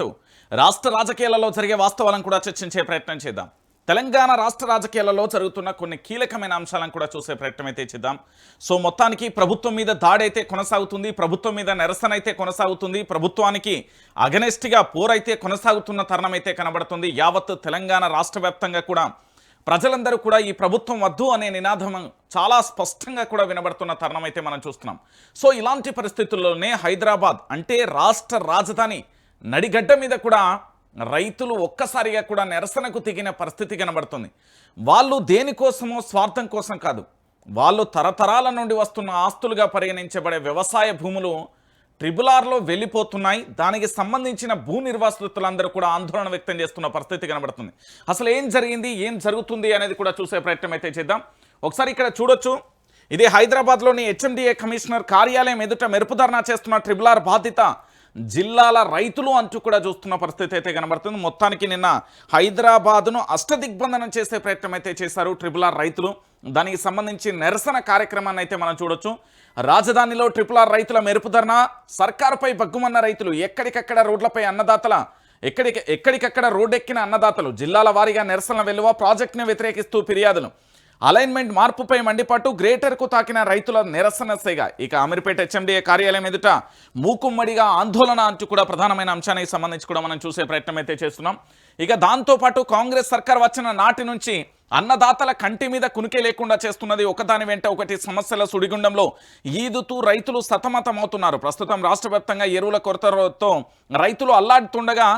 పాటు రాష్ట్ర రాజకీయాలలో జరిగే వాస్తవాలను కూడా చర్చించే ప్రయత్నం చేద్దాం. తెలంగాణ రాష్ట్ర రాజకీయాలలో జరుగుతున్న కొన్ని కీలకమైన అంశాలను కూడా చూసే ప్రయత్నం అయితే చేద్దాం. సో మొత్తానికి ప్రభుత్వం మీద దాడి అయితే కొనసాగుతుంది ప్రభుత్వం మీద నిరసన అయితే కొనసాగుతుంది ప్రభుత్వానికి అగనెస్ట్గా పోరైతే కొనసాగుతున్న తరుణం అయితే కనబడుతుంది. యావత్ తెలంగాణ రాష్ట్ర వ్యాప్తంగా కూడా ప్రజలందరూ కూడా ఈ ప్రభుత్వం వద్దు అనే నినాదం చాలా స్పష్టంగా కూడా వినబడుతున్న తరుణం అయితే మనం చూస్తున్నాం. సో ఇలాంటి పరిస్థితుల్లోనే హైదరాబాద్ అంటే రాష్ట్ర రాజధాని నడిగడ్డ మీద కూడా రైతులు ఒక్కసారిగా కూడా నిరసనకు తిగిన పరిస్థితి కనబడుతుంది. వాళ్ళు దేనికోసమో స్వార్థం కోసం కాదు. వాళ్ళు తరతరాల నుండి వస్తున్న ఆస్తులుగా పరిగణించబడే వ్యవసాయ భూములు ట్రిబుల్ ఆర్లో వెళ్ళిపోతున్నాయి. దానికి సంబంధించిన భూ నిర్వాసితులందరూ కూడా ఆందోళన వ్యక్తం చేస్తున్న పరిస్థితి కనబడుతుంది. అసలు ఏం జరిగింది ఏం జరుగుతుంది అనేది కూడా చూసే ప్రయత్నం అయితే చేద్దాం. ఒకసారి ఇక్కడ చూడొచ్చు. ఇది హైదరాబాద్లోని హెచ్ఎండిఏ కమిషనర్ కార్యాలయం ఎదుట మెరుపు ధర్నా చేస్తున్న ట్రిబుల్ ఆర్ బాధిత జిల్లాల రైతులు అంటూ కూడా చూస్తున్న పరిస్థితి అయితే కనబడుతుంది. మొత్తానికి నిన్న హైదరాబాద్ను అష్టదిగ్బంధనం చేసే ప్రయత్నం అయితే చేశారు ట్రిపుల్ ఆర్ రైతులు. దానికి సంబంధించి నిరసన కార్యక్రమాన్ని అయితే మనం చూడొచ్చు. రాజధానిలో ట్రిపుల్ ఆర్ రైతుల మెరుపు ధర్నా సర్కారుపై బగ్గుమన్న రైతులు ఎక్కడికక్కడ రోడ్లపై అన్నదాతల ఎక్కడికి ఎక్కడికక్కడ రోడ్డెక్కిన అన్నదాతలు జిల్లాల వారీగా నిరసన వెలువ ప్రాజెక్టును వ్యతిరేకిస్తూ ఫిర్యాదులు. అలైన్మెంట్ మార్పుపై మండిపాటు గ్రేటర్కు తాకిన రైతుల నిరసన సేగ. ఇక అమీర్పేట హెచ్ఎండిఏ కార్యాలయం ఎదుట మూకుమ్మడిగా ఆందోళన అంటూ కూడా ప్రధానమైన అంశానికి సంబంధించి కూడా మనం చూసే ప్రయత్నం అయితే చేస్తున్నాం. ఇక దాంతోపాటు కాంగ్రెస్ సర్కార్ వచ్చిన నాటి నుంచి అన్నదాతల కంటి మీద కునికే లేకుండా చేస్తున్నది ఒకదాని వెంట ఒకటి సమస్యల సుడిగుండంలో ఈదుతూ రైతులు సతమతమవుతున్నారు. ప్రస్తుతం రాష్ట్ర వ్యాప్తంగా ఎరువుల కొరతతో రైతులు అల్లాడుతుండగా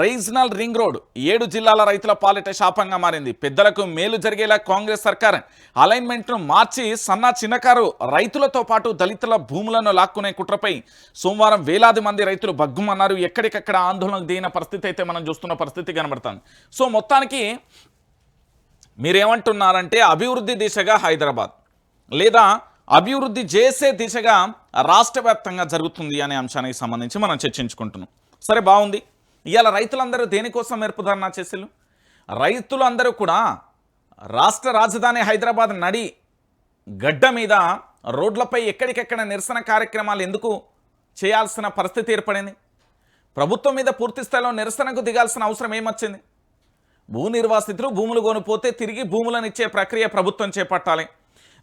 రీజనల్ రింగ్ రోడ్ ఏడు జిల్లాల రైతుల పాలిట శాపంగా మారింది. పెద్దలకు మేలు జరిగేలా కాంగ్రెస్ సర్కార్ అలైన్మెంట్ను మార్చి సన్న చిన్నకారు రైతులతో పాటు దళితుల భూములను లాక్కునే కుట్రపై సోమవారం వేలాది మంది రైతులు భగ్గుమన్నారు. ఎక్కడికక్కడ ఆందోళనకు దిగిన పరిస్థితి అయితే మనం చూస్తున్న పరిస్థితి కనబడుతుంది. సో మొత్తానికి మీరేమంటున్నారంటే అభివృద్ధి దిశగా హైదరాబాద్ లేదా అభివృద్ధి చేసే దిశగా రాష్ట్ర వ్యాప్తంగా జరుగుతుంది అనే అంశానికి సంబంధించి మనం చర్చించుకుంటున్నాం. సరే బాగుంది. ఇవాళ రైతులందరూ దేనికోసం మెరుపుధరణ చేసిళ్ళు రైతులందరూ కూడా రాష్ట్ర రాజధాని హైదరాబాద్ నడి గడ్డ మీద రోడ్లపై ఎక్కడికెక్కడ నిరసన కార్యక్రమాలు ఎందుకు చేయాల్సిన పరిస్థితి ఏర్పడింది? ప్రభుత్వం మీద పూర్తి స్థాయిలో నిరసనకు దిగాల్సిన అవసరం ఏమొచ్చింది? భూ నిర్వాసితులు భూములు కొనిపోతే తిరిగి భూములను ఇచ్చే ప్రక్రియ ప్రభుత్వం చేపట్టాలి.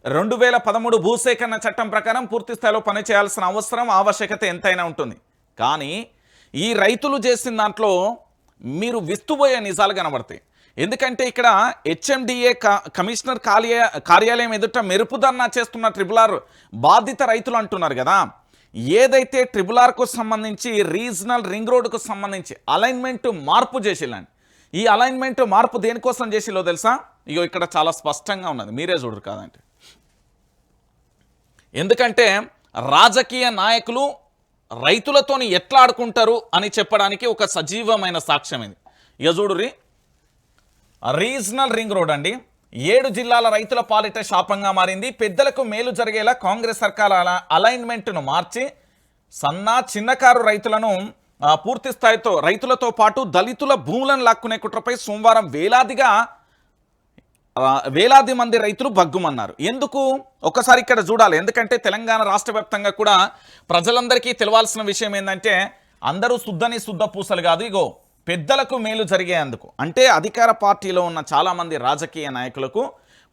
రెండు వేల పదమూడు భూసేకరణ చట్టం ప్రకారం పూర్తి స్థాయిలో పనిచేయాల్సిన అవసరం ఆవశ్యకత ఎంతైనా ఉంటుంది. కానీ ఈ రైతులు చేసిన దాంట్లో మీరు విస్తుపోయే నిజాలు కనబడతాయి. ఎందుకంటే ఇక్కడ హెచ్ఎండిఏ కమిషనర్ కార్య కార్యాలయం ఎదుట మెరుపుదన్నా చేస్తున్న ట్రిపుల్ ఆర్ బాధిత రైతులు అంటున్నారు కదా. ఏదైతే ట్రిపుల్ ఆర్కు సంబంధించి రీజనల్ రింగ్ రోడ్డుకు సంబంధించి అలైన్మెంట్ మార్పు చేసిల్లండి ఈ అలైన్మెంట్ మార్పు దేనికోసం చేసిలో తెలుసా? ఇగో ఇక్కడ చాలా స్పష్టంగా ఉన్నది. మీరే చూడరు కాదంటే. ఎందుకంటే రాజకీయ నాయకులు రైతులతోని ఎట్లా ఆడుకుంటారు అని చెప్పడానికి ఒక సజీవమైన సాక్ష్యం ఇది. ఇక రీజనల్ రింగ్ రోడ్ అండి. ఏడు జిల్లాల రైతుల పాలిట శాపంగా మారింది. పెద్దలకు మేలు జరిగేలా కాంగ్రెస్ సర్కార్ అలైన్మెంట్ను మార్చి సన్న చిన్నకారు రైతులను పూర్తి స్థాయితో రైతులతో పాటు దళితుల భూములను లాక్కునే కుట్రపై సోమవారం వేలాదిగా వేలాది మంది రైతులు భగ్గుమన్నారు. ఎందుకు? ఒకసారి ఇక్కడ చూడాలి. ఎందుకంటే తెలంగాణ రాష్ట్ర వ్యాప్తంగా కూడా ప్రజలందరికీ తెలవాల్సిన విషయం ఏంటంటే అందరూ శుద్ధని శుద్ధ పూసలు కాదు. ఇగో పెద్దలకు మేలు జరిగేందుకు. అంటే అధికార పార్టీలో ఉన్న చాలామంది రాజకీయ నాయకులకు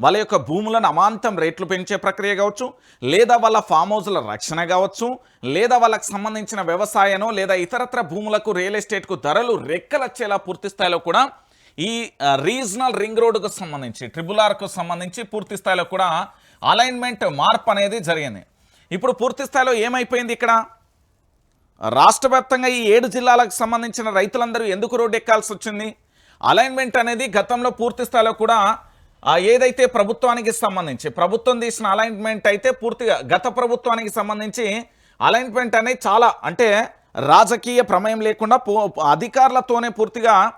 వాళ్ళ యొక్క భూములను అమాంతం రేట్లు పెంచే ప్రక్రియ కావచ్చు లేదా వాళ్ళ ఫామ్ హౌస్ల రక్షణ కావచ్చు లేదా వాళ్ళకి సంబంధించిన వ్యవసాయనో లేదా ఇతరత్ర భూములకు రియల్ ఎస్టేట్కు ధరలు రెక్కలచ్చేలా పూర్తి స్థాయిలో కూడా ఈ రీజనల్ రింగ్ రోడ్డుకు సంబంధించి ట్రిబుల్ ఆర్కు సంబంధించి పూర్తి స్థాయిలో కూడా అలైన్మెంట్ మార్పు అనేది జరిగింది. ఇప్పుడు పూర్తి స్థాయిలో ఏమైపోయింది ఇక్కడ? రాష్ట్ర వ్యాప్తంగా ఈ ఏడు జిల్లాలకు సంబంధించిన రైతులందరూ ఎందుకు రోడ్డు ఎక్కాల్సి వచ్చింది? అలైన్మెంట్ అనేది గతంలో పూర్తి స్థాయిలో కూడా ఏదైతే ప్రభుత్వానికి సంబంధించి ప్రభుత్వం తీసిన అలైన్మెంట్ అయితే పూర్తిగా గత ప్రభుత్వానికి సంబంధించి అలైన్మెంట్ అనేది చాలా అంటే రాజకీయ ప్రమేయం లేకుండా అధికారులతోనే పూర్తిగా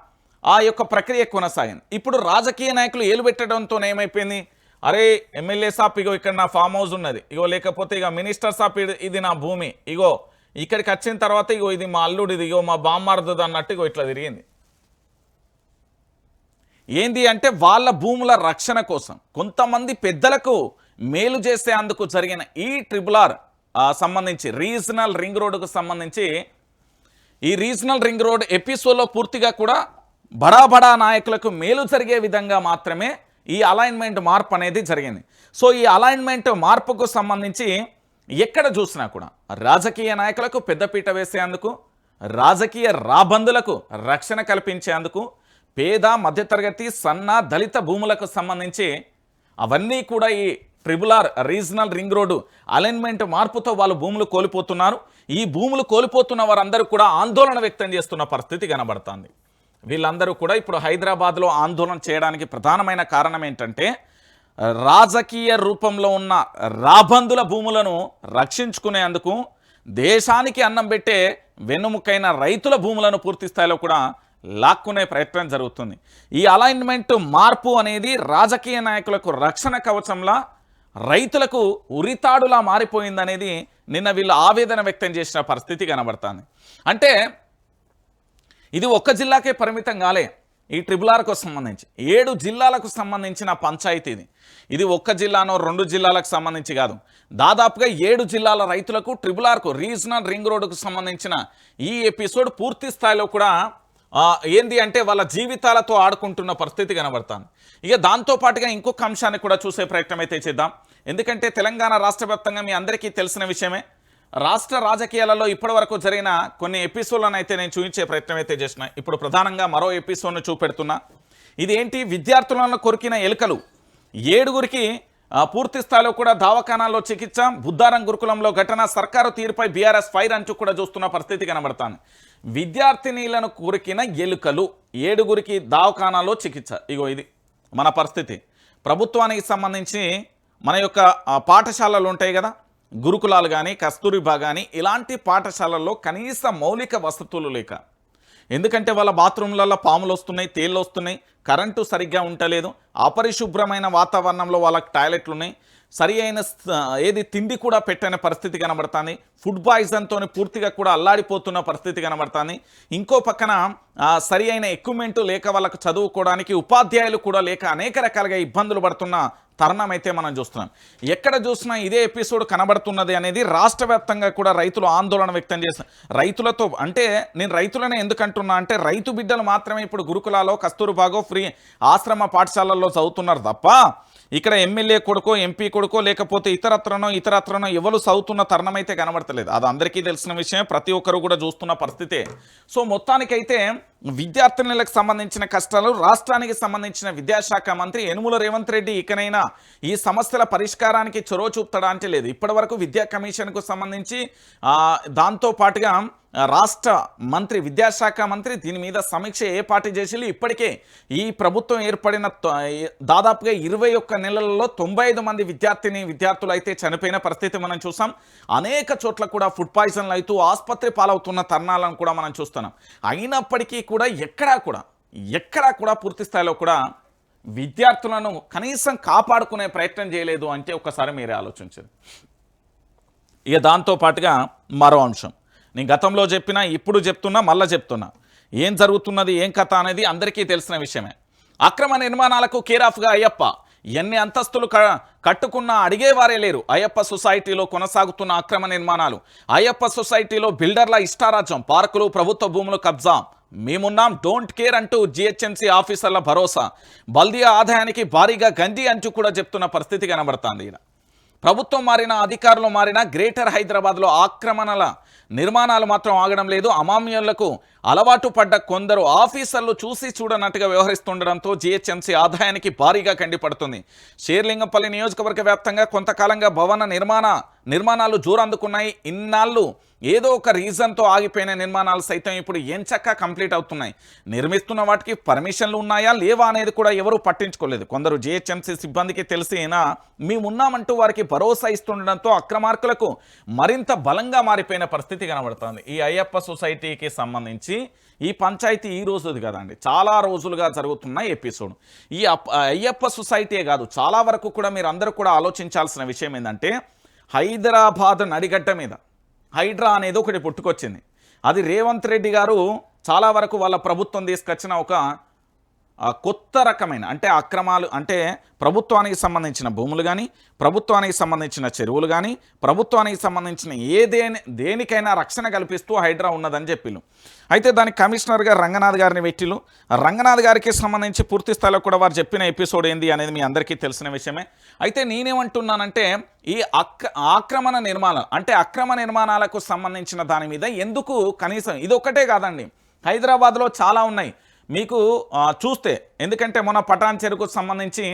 ఆ యొక్క ప్రక్రియ కొనసాగింది. ఇప్పుడు రాజకీయ నాయకులు ఏలు పెట్టడంతో ఏమైపోయింది? అరే ఎమ్మెల్యే సాప్ ఇగో ఇక్కడ నా ఫామ్ హౌస్ ఉన్నది. ఇగో లేకపోతే ఇక మినిస్టర్ సాప్ ఇది- ఇది నా భూమి. ఇగో ఇక్కడికి వచ్చిన తర్వాత ఇగో ఇది మా అల్లుడిది ఇగో మా బామ్మారదుది అన్నట్టు ఇగో ఇట్లా తిరిగింది. ఏంది అంటే వాళ్ళ భూముల రక్షణ కోసం. కొంతమంది పెద్దలకు మేలు చేసే అందుకు జరిగిన ఈ ట్రిబుల్ ఆర్ సంబంధించి రీజనల్ రింగ్ రోడ్డుకు సంబంధించి ఈ రీజనల్ రింగ్ రోడ్ ఎపిసోడ్లో పూర్తిగా కూడా బడాబడా నాయకులకు మేలు జరిగే విధంగా మాత్రమే ఈ అలైన్మెంట్ మార్పు అనేది జరిగింది. సో ఈ అలైన్మెంట్ మార్పుకు సంబంధించి ఎక్కడ చూసినా కూడా రాజకీయ నాయకులకు పెద్దపీట వేసేందుకు రాజకీయ రాబందులకు రక్షణ కల్పించేందుకు పేద మధ్యతరగతి సన్న దళిత భూములకు సంబంధించి అవన్నీ కూడా ఈ triple R regional ring road alignment మార్పుతో వాళ్ళు భూములు కోల్పోతున్నారు. ఈ భూములు కోల్పోతున్న వారందరూ కూడా ఆందోళన వ్యక్తం చేస్తున్న పరిస్థితి కనబడుతుంది. వీళ్ళందరూ కూడా ఇప్పుడు హైదరాబాద్లో ఆందోళన చేయడానికి ప్రధానమైన కారణం ఏంటంటే రాజకీయ రూపంలో ఉన్న రాబందుల భూములను రక్షించుకునేందుకు దేశానికి అన్నం పెట్టే వెన్నుముకైన రైతుల భూములను పూర్తి స్థాయిలో కూడా లాక్కునే ప్రయత్నం జరుగుతుంది. ఈ అలైన్మెంట్ మార్పు అనేది రాజకీయ నాయకులకు రక్షణ కవచంలా రైతులకు ఉరితాడులా మారిపోయిందనేది నిన్న వీళ్ళు ఆవేదన వ్యక్తం చేసిన పరిస్థితి కనబడుతుంది. అంటే ఇది ఒక్క జిల్లాకే పరిమితం కాలే ఈ ట్రిబులార్కు ఆర్కు సంబంధించి. ఏడు జిల్లాలకు సంబంధించిన పంచాయతీ ఇది. ఇది ఒక్క జిల్లానో రెండు జిల్లాలకు సంబంధించి కాదు. దాదాపుగా ఏడు జిల్లాల రైతులకు ట్రిబులార్కు ఆర్కు రీజనల్ రింగ్ రోడ్డుకు సంబంధించిన ఈ ఎపిసోడ్ పూర్తి స్థాయిలో కూడా ఏంది అంటే వాళ్ళ జీవితాలతో ఆడుకుంటున్న పరిస్థితి కనబడుతుంది. ఇక దాంతో పాటుగా ఇంకొక అంశాన్ని కూడా చూసే ప్రయత్నం అయితే చేద్దాం. ఎందుకంటే తెలంగాణ రాష్ట్ర వ్యాప్తంగా మీ అందరికీ తెలిసిన విషయమే. రాష్ట్ర రాజకీయాలలో ఇప్పటివరకు జరిగిన కొన్ని ఎపిసోడ్లను అయితే నేను చూపించే ప్రయత్నం అయితే చేసిన ఇప్పుడు ప్రధానంగా మరో ఎపిసోడ్ను చూపెడుతున్నా. ఇది ఏంటి విద్యార్థులను కొరికిన ఎలుకలు. ఏడుగురికి పూర్తి స్థాయిలో కూడా దవాఖానాల్లో చికిత్స బుద్ధారం గురుకులంలో ఘటన సర్కారు తీరుపై బీఆర్ఎస్ ఫైర్ అంటూ కూడా చూస్తున్న పరిస్థితి కనబడతాను విద్యార్థినీలను కొరికిన ఎలుకలు ఏడుగురికి దవాఖానాలో చికిత్స. ఇగో ఇది మన పరిస్థితి. ప్రభుత్వానికి సంబంధించి మన యొక్క పాఠశాలలు ఉంటాయి కదా గురుకులాలు కానీ కస్తూరిబా కానీ ఇలాంటి పాఠశాలల్లో కనీస మౌలిక వసతులు లేక ఎందుకంటే వాళ్ళ బాత్రూమ్లలో పాములు వస్తున్నాయి తేళ్ళు వస్తున్నాయి కరెంటు సరిగ్గా ఉండలేదు అపరిశుభ్రమైన వాతావరణంలో వాళ్ళకి టాయిలెట్లు ఉన్నాయి సరి అయిన ఏది తిండి కూడా పెట్టని పరిస్థితి కనబడుతుంది. ఫుడ్ పాయిజన్తో పూర్తిగా కూడా అల్లాడిపోతున్న పరిస్థితి కనబడుతుంది. ఇంకో పక్కన సరి అయిన ఎక్విప్మెంట్ లేక వాళ్ళకు చదువుకోవడానికి ఉపాధ్యాయులు కూడా లేక అనేక రకాలుగా ఇబ్బందులు పడుతున్న తరుణం అయితే మనం చూస్తున్నాం. ఎక్కడ చూసినా ఇదే ఎపిసోడ్ కనబడుతున్నది అనేది రాష్ట్ర కూడా రైతులు ఆందోళన వ్యక్తం చేస్తున్నారు రైతులతో అంటే నేను రైతులనే ఎందుకంటున్నా అంటే రైతు బిడ్డలు మాత్రమే ఇప్పుడు గురుకులాలో కస్తూరుబాగో ఫ్రీ ఆశ్రమ పాఠశాలల్లో చదువుతున్నారు తప్ప ఇక్కడ ఎమ్మెల్యే కొడుకో ఎంపీ కొడుకో లేకపోతే ఇతరత్రనో ఇతరత్రనో ఎవరు చదువుతున్న తరుణం అయితే కనబడతలేదు. అది అందరికీ తెలిసిన విషయం ప్రతి ఒక్కరు కూడా చూస్తున్న పరిస్థితే. సో మొత్తానికైతే విద్యార్థినులకు సంబంధించిన కష్టాలు రాష్ట్రానికి సంబంధించిన విద్యాశాఖ మంత్రి యనుమల రేవంత్ రెడ్డి ఇకనైనా ఈ సమస్యల పరిష్కారానికి చొరవ చూపుతాడా అంటే లేదు. ఇప్పటివరకు విద్యా కమిషన్కు సంబంధించి దాంతో పాటుగా రాష్ట్ర మంత్రి విద్యాశాఖ మంత్రి దీని మీద సమీక్ష ఏ పార్టీ చేసి ఇప్పటికే ఈ ప్రభుత్వం ఏర్పడిన దాదాపుగా ఇరవై ఒక్క నెలలలో తొంభై ఐదు మంది విద్యార్థిని విద్యార్థులు అయితే చనిపోయిన పరిస్థితి మనం చూసాం. అనేక చోట్ల కూడా ఫుడ్ పాయిజన్లు అవుతూ ఆసుపత్రి పాలవుతున్న తరుణాలను కూడా మనం చూస్తున్నాం. అయినప్పటికీ కూడా ఎక్కడా కూడా ఎక్కడా కూడా పూర్తి స్థాయిలో కూడా విద్యార్థులను కనీసం కాపాడుకునే ప్రయత్నం చేయలేదు అంటే ఒకసారి మీరే ఆలోచించారు ఇక దాంతో పాటుగా మరో అంశం. నేను గతంలో చెప్పినా ఇప్పుడు చెప్తున్నా మళ్ళీ చెప్తున్నా. ఏం జరుగుతున్నది ఏం కథ అనేది అందరికీ తెలిసిన విషయమే. అక్రమ నిర్మాణాలకు కేరాఫ్గా అయ్యప్ప. ఎన్ని అంతస్తులు క కట్టుకున్నా అడిగేవారే లేరు. అయ్యప్ప సొసైటీలో కొనసాగుతున్న అక్రమ నిర్మాణాలు. అయ్యప్ప సొసైటీలో బిల్డర్ల ఇష్టారాజ్యం పార్కులు ప్రభుత్వ భూములు కబ్జా. మేమున్నాం డోంట్ కేర్ అంటూ జిహెచ్ఎంసీ ఆఫీసర్ల భరోసా. బల్దియా ఆదాయానికి భారీగా గంజి అంటూ కూడా చెప్తున్న పరిస్థితి కనబడుతుంది ఈయన. ప్రభుత్వం మారిన అధికారులు మారిన గ్రేటర్ హైదరాబాద్లో ఆక్రమణల నిర్మాణాలు మాత్రం ఆగడం లేదు. అమామ్యులకు అలవాటు పడ్డ కొందరు ఆఫీసర్లు చూసి చూడనట్టుగా వ్యవహరిస్తుండడంతో జీహెచ్ఎంసీ ఆదాయానికి భారీగా కండిపడుతుంది. షేర్లింగంపల్లి నియోజకవర్గ వ్యాప్తంగా కొంతకాలంగా భవన నిర్మాణ నిర్మాణాలు జోరందుకున్నాయి. ఇన్నాళ్ళు ఏదో ఒక రీజన్తో ఆగిపోయిన నిర్మాణాలు సైతం ఇప్పుడు ఎంచక్క కంప్లీట్ అవుతున్నాయి. నిర్మిస్తున్న వాటికి పర్మిషన్లు ఉన్నాయా లేవా అనేది కూడా ఎవరూ పట్టించుకోలేదు. కొందరు జిహెచ్ఎంసీ సిబ్బందికి తెలిసినా మేమున్నామంటూ వారికి భరోసా ఇస్తుండడంతో అక్రమార్కులకు మరింత బలంగా మారిపోయిన పరిస్థితి కనబడుతోంది. ఈ అయ్యప్ప సొసైటీకి సంబంధించి ఈ పంచాయతీ ఈ రోజుది కదండి. చాలా రోజులుగా జరుగుతున్న ఎపిసోడ్. ఈ అయ్యప్ప సొసైటీయే కాదు చాలా వరకు కూడా మీరు అందరూ కూడా ఆలోచించాల్సిన విషయం ఏంటంటే హైదరాబాద్ నడిగడ్డ మీద హైడ్రా అనేది ఒకటి పుట్టుకొచ్చింది. అది రేవంత్ రెడ్డి గారు చాలా వరకు వాళ్ళ ప్రభుత్వం తీసుకొచ్చిన ఒక కొత్త రకమైన అంటే అక్రమాలు అంటే ప్రభుత్వానికి సంబంధించిన భూములు కానీ ప్రభుత్వానికి సంబంధించిన చెరువులు కానీ ప్రభుత్వానికి సంబంధించిన ఏ దేని దేనికైనా రక్షణ కల్పిస్తూ హైడ్రా ఉన్నదని చెప్పిళ్ళు. అయితే దానికి కమిషనర్గా రంగనాథ్ గారిని పెట్టిలు రంగనాథ్ గారికి సంబంధించి పూర్తి స్థాయిలో కూడా వారు చెప్పిన ఎపిసోడ్ ఏంది అనేది మీ అందరికీ తెలిసిన విషయమే. అయితే నేనేమంటున్నానంటే ఈ అక్ ఆక్రమణ నిర్మాణం అంటే అక్రమ నిర్మాణాలకు సంబంధించిన దాని మీద ఎందుకు కనీసం ఇది ఒక్కటే కాదండి. హైదరాబాద్లో చాలా ఉన్నాయి. మీకు చూస్తే ఎందుకంటే మొన్న పటాన్ చెరుకు సంబంధించి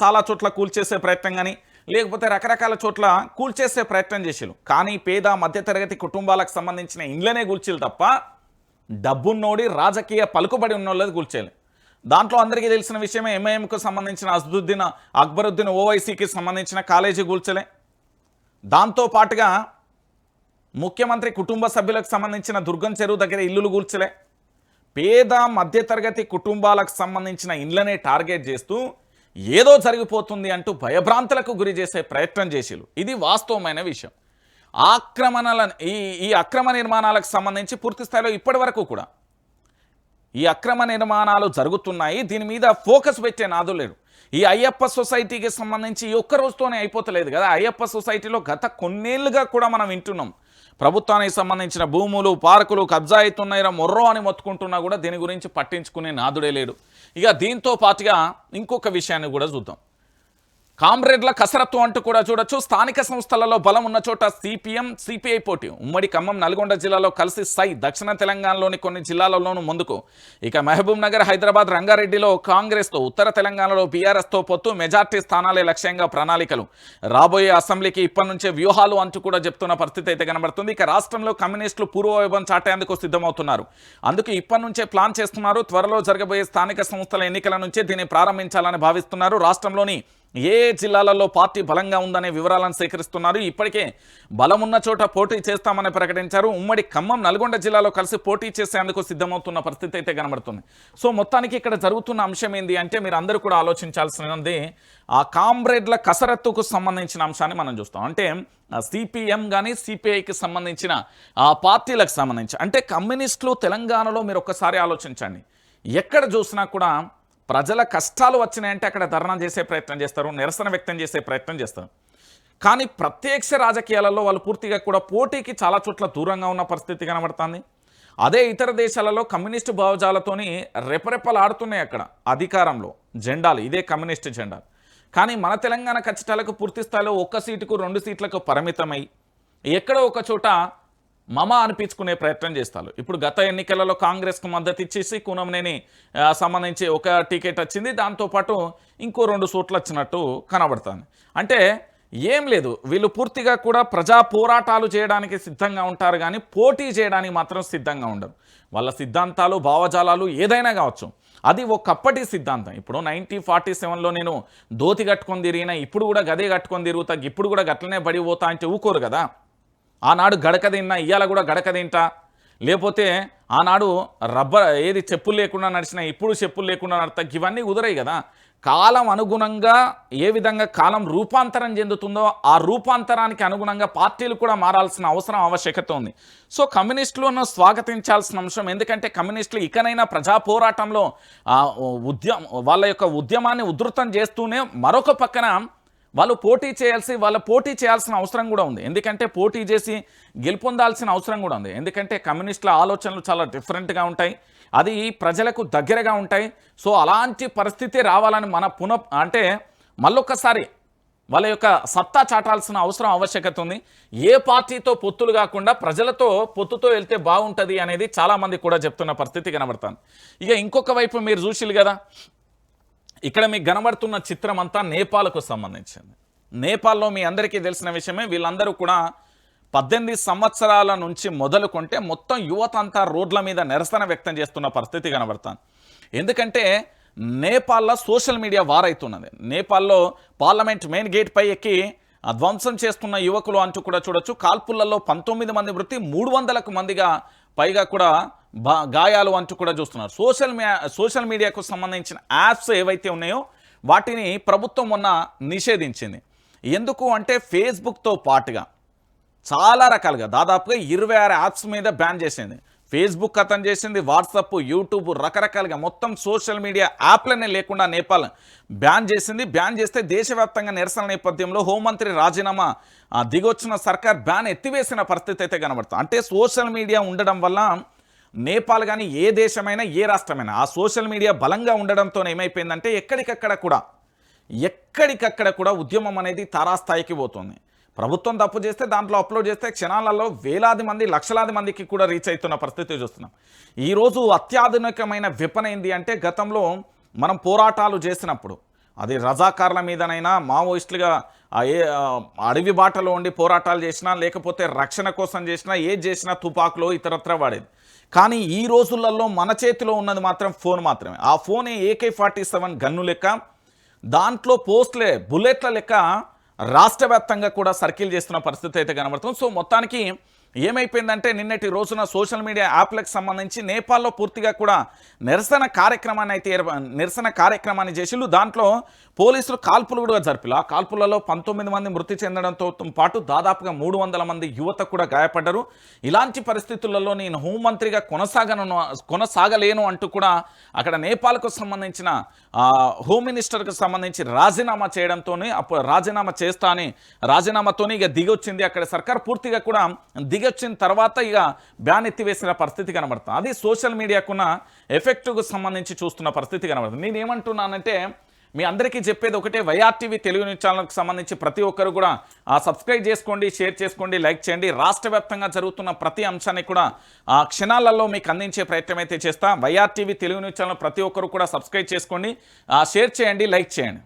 చాలా చోట్ల కూల్చేసే ప్రయత్నం కానీ లేకపోతే రకరకాల చోట్ల కూల్చేసే ప్రయత్నం చేసారు కానీ పేద మధ్యతరగతి కుటుంబాలకు సంబంధించిన ఇండ్లనే కూల్చేలు తప్ప డబ్బున్నోడి రాజకీయ పలుకుబడి ఉన్నోళ్ళది కూల్చేయాలి. దాంట్లో అందరికీ తెలిసిన విషయమే ఎంఐఎంకు సంబంధించిన అసదుద్దీన్ అక్బరుద్దీన్ ఓవైసీకి సంబంధించిన కాలేజీ కూల్చలే. దాంతో పాటుగా ముఖ్యమంత్రి కుటుంబ సభ్యులకు సంబంధించిన దుర్గం చెరువు దగ్గర ఇల్లులు కూల్చలే. పేద మధ్యతరగతి కుటుంబాలకు సంబంధించిన ఇండ్లనే టార్గెట్ చేస్తూ ఏదో జరిగిపోతుంది అంటూ భయభ్రాంతులకు గురి చేసే ప్రయత్నం చేసిరు ఇది వాస్తవమైన విషయం. ఆక్రమణల ఈ ఈ అక్రమ నిర్మాణాలకు సంబంధించి పూర్తి స్థాయిలో ఇప్పటి వరకు కూడా ఈ అక్రమ నిర్మాణాలు జరుగుతున్నాయి. దీని మీద ఫోకస్ పెట్టే నాదు లేడు ఈ అయ్యప్ప సొసైటీకి సంబంధించి ఈ ఒక్క రోజుతోనే అయిపోతలేదు కదా. అయ్యప్ప సొసైటీలో గత కొన్నేళ్ళుగా కూడా మనం వింటున్నాం. ప్రభుత్వానికి సంబంధించిన భూములు పార్కులు కబ్జా అవుతున్నాయిరా మొర్రో అని మొత్తుకుంటున్నా కూడా దీని గురించి పట్టించుకునే నాదుడే లేడు. ఇక దీంతో పాటుగా ఇంకొక విషయాన్ని కూడా చూద్దాం. కామ్రేడ్ల కసరత్తు అంటూ కూడా చూడొచ్చు. స్థానిక సంస్థలలో బలం ఉన్న చోట సిపిఎం సిపిఐ పోటీ. ఉమ్మడి ఖమ్మం నల్గొండ జిల్లాలో కలిసి సై దక్షిణ తెలంగాణలోని కొన్ని జిల్లాలలోనూ ముందుకు. ఇక మహబూబ్ నగర్ హైదరాబాద్ రంగారెడ్డిలో కాంగ్రెస్తో ఉత్తర తెలంగాణలో బీఆర్ఎస్తో పొత్తు మెజార్టీ స్థానాలే లక్ష్యంగా ప్రణాళికలు. రాబోయే అసెంబ్లీకి ఇప్పటి నుంచే వ్యూహాలు అంటూ కూడా చెప్తున్న పరిస్థితి అయితే కనబడుతుంది. ఇక రాష్ట్రంలో కమ్యూనిస్టులు పూర్వవైభవం చాటేందుకు సిద్ధమవుతున్నారు. అందుకు ఇప్పటి నుంచే ప్లాన్ చేస్తున్నారు. త్వరలో జరగబోయే స్థానిక సంస్థల ఎన్నికల నుంచే దీన్ని ప్రారంభించాలని భావిస్తున్నారు. రాష్ట్రంలోని ఏ జిల్లాలలో పార్టీ బలంగా ఉందనే వివరాలను సేకరిస్తున్నారు. ఇప్పటికే బలమున్న చోట పోటీ చేస్తామని ప్రకటించారు. ఉమ్మడి ఖమ్మం నల్గొండ జిల్లాలో కలిసి పోటీ చేసేందుకు సిద్ధమవుతున్న పరిస్థితి అయితే కనబడుతుంది. సో మొత్తానికి ఇక్కడ జరుగుతున్న అంశం ఏంది అంటే మీరు అందరూ కూడా ఆలోచించాల్సినది ఆ కామ్రేడ్ల కసరత్తుకు సంబంధించిన అంశాన్ని మనం చూస్తాం. అంటే సిపిఎం కానీ సిపిఐకి సంబంధించిన ఆ పార్టీలకు సంబంధించి అంటే కమ్యూనిస్టులు తెలంగాణలో మీరు ఒక్కసారి ఆలోచించండి. ఎక్కడ చూసినా కూడా ప్రజల కష్టాలు వచ్చినాయంటే అక్కడ ధర్నా చేసే ప్రయత్నం చేస్తారు నిరసన వ్యక్తం చేసే ప్రయత్నం చేస్తారు. కానీ ప్రత్యక్ష రాజకీయాలలో వాళ్ళు పూర్తిగా కూడా పోటీకి చాలా చోట్ల దూరంగా ఉన్న పరిస్థితి కనబడుతుంది. అదే ఇతర దేశాలలో కమ్యూనిస్టు భావజాలతోని రెపరెపలాడుతున్నాయి అక్కడ అధికారంలో. జెండాలు ఇదే కమ్యూనిస్టు జెండాలు కానీ మన తెలంగాణ కచ్చటాలకు పూర్తి స్థాయిలో ఒక్క సీటుకు రెండు సీట్లకు పరిమితమై ఎక్కడో ఒక చోట మమ అనిపించుకునే ప్రయత్నం చేస్తారు. ఇప్పుడు గత ఎన్నికలలో కాంగ్రెస్కు మద్దతు ఇచ్చేసి కూనంనేని సంబంధించి ఒక టికెట్ వచ్చింది. దాంతోపాటు ఇంకో రెండు సోట్లు వచ్చినట్టు కనబడుతుంది. అంటే ఏం లేదు. వీళ్ళు పూర్తిగా కూడా ప్రజా పోరాటాలు చేయడానికి సిద్ధంగా ఉంటారు కానీ పోటీ చేయడానికి మాత్రం సిద్ధంగా ఉండరు. వాళ్ళ సిద్ధాంతాలు భావజాలాలు ఏదైనా కావచ్చు. అది ఒకప్పటి సిద్ధాంతం. ఇప్పుడు నైన్టీ ఫార్టీ సెవెన్లో నేను దోతి కట్టుకొని తిరిగిన ఇప్పుడు కూడా గదే కట్టుకొని తిరుగుతా ఇప్పుడు కూడా గట్లనే పడిపోతా అంటే ఊకోరు కదా. ఆనాడు గడక తిన్నా ఇయ్యాల కూడా గడక తింటా. లేకపోతే ఆనాడు రబ్బర్ ఏది చెప్పులు లేకుండా నడిచినా ఇప్పుడు చెప్పులు లేకుండా నడతా ఇవన్నీ కుదరాయి కదా. కాలం అనుగుణంగా ఏ విధంగా కాలం రూపాంతరం చెందుతుందో ఆ రూపాంతరానికి అనుగుణంగా పార్టీలు కూడా మారాల్సిన అవసరం ఆవశ్యకత ఉంది. సో కమ్యూనిస్టులను స్వాగతించాల్సిన అంశం ఎందుకంటే కమ్యూనిస్టులు ఇకనైనా ప్రజా పోరాటంలో ఉద్యమ వాళ్ళ యొక్క ఉద్యమాన్ని ఉధృతం చేస్తూనే మరొక పక్కన వాళ్ళు పోటీ చేయాల్సి వాళ్ళ పోటీ చేయాల్సిన అవసరం కూడా ఉంది. ఎందుకంటే పోటీ చేసి గెలుపొందాల్సిన అవసరం కూడా ఉంది. ఎందుకంటే కమ్యూనిస్టుల ఆలోచనలు చాలా డిఫరెంట్గా ఉంటాయి. అది ప్రజలకు దగ్గరగా ఉంటాయి. సో అలాంటి పరిస్థితి రావాలని మన పున అంటే మళ్ళొక్కసారి వాళ్ళ యొక్క సత్తా చాటాల్సిన అవసరం ఆవశ్యకత ఉంది. ఏ పార్టీతో పొత్తులు కాకుండా ప్రజలతో పొత్తుతో వెళ్తే బాగుంటుంది అనేది చాలామంది కూడా చెప్తున్న పరిస్థితి కనబడుతుంది. ఇక ఇంకొక వైపు మీరు చూసిలు కదా. ఇక్కడ మీకు కనబడుతున్న చిత్రం అంతా నేపాల్కు సంబంధించింది. నేపాల్లో మీ అందరికీ తెలిసిన విషయమే వీళ్ళందరూ కూడా పద్దెనిమిది సంవత్సరాల నుంచి మొదలుకుంటే మొత్తం యువత అంతా రోడ్ల మీద నిరసన వ్యక్తం చేస్తున్న పరిస్థితి కనబడుతుంది. ఎందుకంటే నేపాల్లో సోషల్ మీడియా వారైతున్నది. నేపాల్లో పార్లమెంట్ మెయిన్ గేట్ పై ఎక్కి ధ్వంసం చేస్తున్న యువకులు అంటూ కూడా చూడొచ్చు. కాల్పులలో పంతొమ్మిది మంది మృతి మూడు వందలకు మందిగా పైగా కూడా గాయాలు అంటూ కూడా చూస్తున్నారు. సోషల్ మీ సోషల్ మీడియాకు సంబంధించిన యాప్స్ ఏవైతే ఉన్నాయో వాటిని ప్రభుత్వం మొన్న నిషేధించింది. ఎందుకు అంటే ఫేస్బుక్తో పాటుగా చాలా రకాలుగా దాదాపుగా ఇరవై ఆరు యాప్స్ మీద బ్యాన్ చేసింది. ఫేస్బుక్ అతను చేసింది వాట్సప్ యూట్యూబ్ రకరకాలుగా మొత్తం సోషల్ మీడియా యాప్లనే లేకుండా నేపాల్ బ్యాన్ చేసింది. బ్యాన్ చేస్తే దేశవ్యాప్తంగా నిరసన నేపథ్యంలో హోంమంత్రి రాజీనామా దిగొచ్చిన సర్కార్ బ్యాన్ ఎత్తివేసిన పరిస్థితి అయితే కనబడుతుంది. అంటే సోషల్ మీడియా ఉండడం వల్ల నేపాల్ కానీ ఏ దేశమైనా ఏ రాష్ట్రమైనా ఆ సోషల్ మీడియా బలంగా ఉండడంతో ఏమైపోయిందంటే ఎక్కడికక్కడ కూడా ఎక్కడికక్కడ కూడా ఉద్యమం అనేది తారాస్థాయికి పోతుంది. ప్రభుత్వం తప్పు చేస్తే దాంట్లో అప్లోడ్ చేస్తే క్షణాలలో వేలాది మంది లక్షలాది మందికి కూడా రీచ్ అవుతున్న పరిస్థితి చూస్తున్నాం. ఈరోజు అత్యాధునికమైన విపణ ఏంది అంటే గతంలో మనం పోరాటాలు చేసినప్పుడు అది రజాకార్ల మీదనైనా మావోయిస్టులుగా ఏ అడవి బాటలో ఉండి పోరాటాలు చేసినా లేకపోతే రక్షణ కోసం చేసినా ఏది చేసినా తుపాకులో ఇతరత్ర వాడేది. కానీ ఈ రోజులలో మన చేతిలో ఉన్నది మాత్రం ఫోన్ మాత్రమే. ఆ phone AK forty seven gun లెక్క దాంట్లో పోస్ట్లే బుల్లెట్ల లెక్క రాష్ట్ర వ్యాప్తంగా కూడా సర్కిల్ చేస్తున్న పరిస్థితి అయితే కనబడుతుంది. సో మొత్తానికి ఏమైపోయిందంటే నిన్నటి రోజున సోషల్ మీడియా యాప్లకు సంబంధించి నేపాల్లో పూర్తిగా కూడా నిరసన కార్యక్రమాన్ని అయితే నిరసన కార్యక్రమాన్ని చేసిళ్ళు. దాంట్లో పోలీసులు కాల్పులు కూడా జరిపిలు ఆ కాల్పులలో పంతొమ్మిది మంది మృతి చెందడంతో పాటు దాదాపుగా మూడు వందల మంది యువత కూడా గాయపడ్డారు. ఇలాంటి పరిస్థితులలో నేను హోంమంత్రిగా కొనసాగను కొనసాగలేను అంటూ కూడా అక్కడ నేపాల్కు సంబంధించిన హోమ్ మినిస్టర్కు సంబంధించి రాజీనామా చేయడంతోనే అప్పుడు రాజీనామా చేస్తా అని రాజీనామాతోనే ఇక దిగొచ్చింది అక్కడ సర్కార్. పూర్తిగా కూడా దిగొచ్చిన తర్వాత ఇక బ్యాన్ ఎత్తివేసిన పరిస్థితి కనబడుతుంది. అది సోషల్ మీడియాకున్న ఎఫెక్ట్కు సంబంధించి చూస్తున్న పరిస్థితి కనబడుతుంది. నేను ఏమంటున్నానంటే మీ అందరికీ చెప్పేది ఒకటే వైఆర్టీవీ తెలుగు న్యూస్ ఛానల్కి సంబంధించి ప్రతి ఒక్కరు కూడా సబ్స్క్రైబ్ చేసుకోండి షేర్ చేసుకోండి లైక్ చేయండి. రాష్ట్ర వ్యాప్తంగా జరుగుతున్న ప్రతి అంశాన్ని కూడా ఆ క్షణాలలో మీకు అందించే ప్రయత్నం అయితే చేస్తా. వైఆర్టీవీ తెలుగు న్యూస్ ఛానల్ ప్రతి ఒక్కరు కూడా సబ్స్క్రైబ్ చేసుకోండి ఆ, షేర్ చేయండి లైక్ చేయండి.